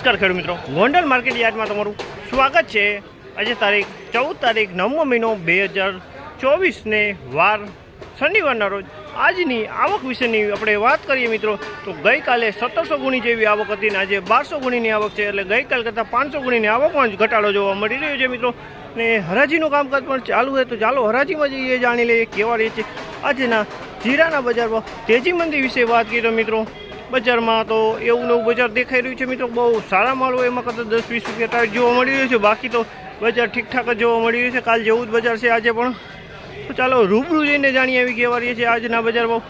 નમસ્કાર ખેડૂત મિત્રો. ગોંડલ માર્કેટ યાર્ડમાં તમારું સ્વાગત છે. આજે તારીખ ચૌદ તારીખ નવમો મહિનો બે હજાર ચોવીસને વાર શનિવારના રોજ. આજની આવક વિશેની આપણે વાત કરીએ મિત્રો, તો ગઈકાલે સત્તરસો ગુણી જેવી આવક હતી ને આજે બારસો ગુણીની આવક છે, એટલે ગઈકાલ કરતાં પાંચસો ગુણીની આવકમાં જ ઘટાડો જોવા મળી રહ્યો છે મિત્રો. ને હરાજીનું કામકાજ પણ ચાલુ છે, તો ચાલો હરાજીમાં જઈએ, જાણી લઈએ કેવા રહે છે. આજના જીરાના બજારમાં તેજી મંદી વિશે વાત કરીએ તો મિત્રો બજારમાં તો એવું નવું બજાર દેખાઈ રહ્યું છે મિત્રો, બહુ સારા માલ હોય એમાં કદાચ દસ, વીસ રૂપિયા ટાઈટ જોવા મળી રહ્યું છે. બાકી તો બજાર ઠીકઠાક જ જોવા મળી રહ્યું છે. કાલ જેવું જ બજાર છે આજે પણ. તો ચાલો રૂબરૂ જઈને જાણીએ આવી કેવા રહીએ છીએ આજના બજારમાં.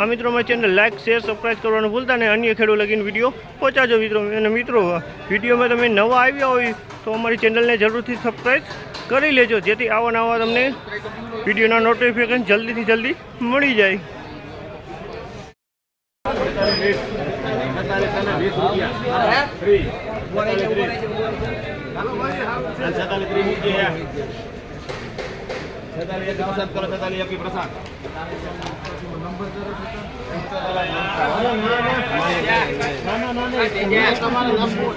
આ મિત્રો મારી ચેનલ લાઇક શેર સબસ્ક્રાઈબ કરવાનું ભૂલતા ને અન્ય ખેડૂ લગીને વીડિયો પહોંચાજો મિત્રો. અને મિત્રો, વિડીયોમાં તમે નવા આવ્યા હોય તો અમારી ચેનલને જરૂરથી સબસ્ક્રાઈબ કરી લેજો, જેથી આવા નવા તમને વિડીયોના નોટિફિકેશન જલ્દીથી જલ્દી મળી જાય.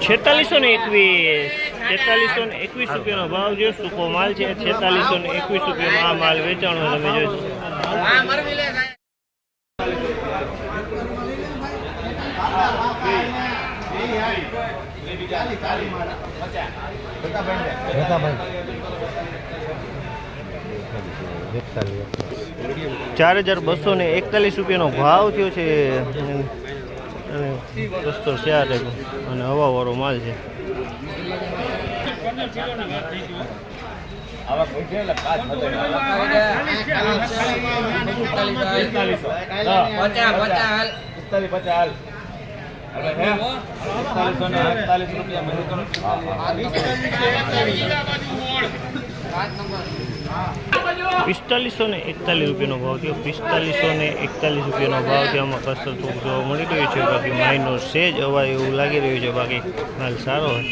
છેતાલીસો ને એકવીસ, છેતાલીસો ને એકવીસ રૂપિયાનો ભાવ છે સૂકો માલ છે, છેતાલીસો ને એકવીસ રૂપિયાનો આ માલ વેચાણો તમે જોશો ચાર હજાર બસો ને એકતાલીસ રૂપિયાનો ભાવ થયો છે. અને રસ્તો ચાર અને હવાવાળો માલ છે. પચાસ પચાસ. પિસ્તાલીસો ને એકતાલીસ રૂપિયાનો ભાવ થયો. પિસ્તાલીસો ને એકતાલીસ રૂપિયાનો ભાવ થયો. આમાં કસ્તર થોડુંક જોવા મળી રહ્યું છે. બાકી માઇનો સેજ અવાજ એવું લાગી રહ્યું છે. બાકી માલ સારો હોય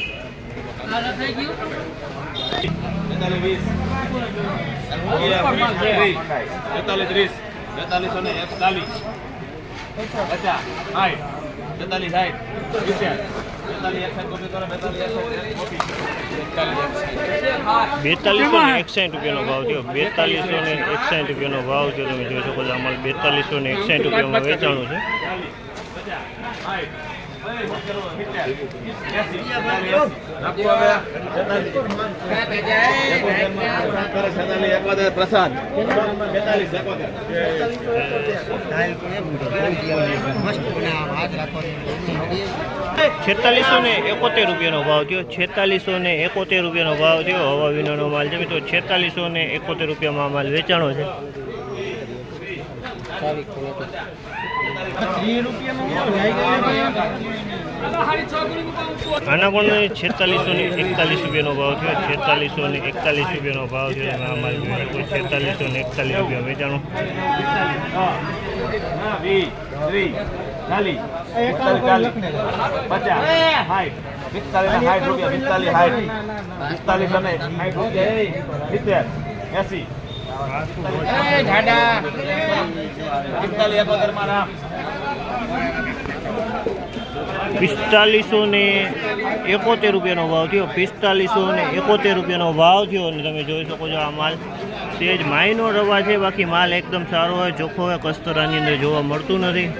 તેતાલીસ બેતાલીસો ને એકતાલીસ. પચાસ. બેતાલીસ સાઠ બેતાલીસો ને એકસાઠ રૂપિયાનો ભાવ થયો. બેતાલીસો ને એકસાઠ રૂપિયાનો ભાવ થયો. તમે જોઈ શકો છો અમારે બેતાલીસો ને એકસાઠ રૂપિયામાં વેચાણું છે. પ્રસાદ છેતાલીસો ને એકોતેર રૂપિયાનો ભાવ થયો. છેતાલીસો ને એકોતેર રૂપિયાનો ભાવ થયો. હવા વિનાનો માલ છે મિત્રો. છેતાલીસો ને એકોતેર રૂપિયામાં માલ વેચાણો છે. આના પણ છેતાલીસો ને એકતાલીસ રૂપિયાનો ભાવ થયો? છેતાલીસો ને એકતાલીસ રૂપિયાનો ભાવ થયો. તમે અમારી જોઈ શકો છેતાલીસો ને એકતાલીસ રૂપિયા વેચાણું. પિસ્તાલીસ, અને સાઠ રૂપિયા, સિત્તેર, એંસી, પિસ્તાલીસ, એકોતેરમાં. પિસ્તાલીસો ને એકોતેર રૂપિયાનો ભાવ થયો. પિસ્તાલીસો ને એકોતેર રૂપિયાનો ભાવ થયો અને તમે જોઈ શકો છો આ માલ સેજ માઈનો રવા છે. બાકી માલ એકદમ સારો હોય, ચોખ્ખો હોય, કસ્તરાની અંદર જોવા મળતું નથી.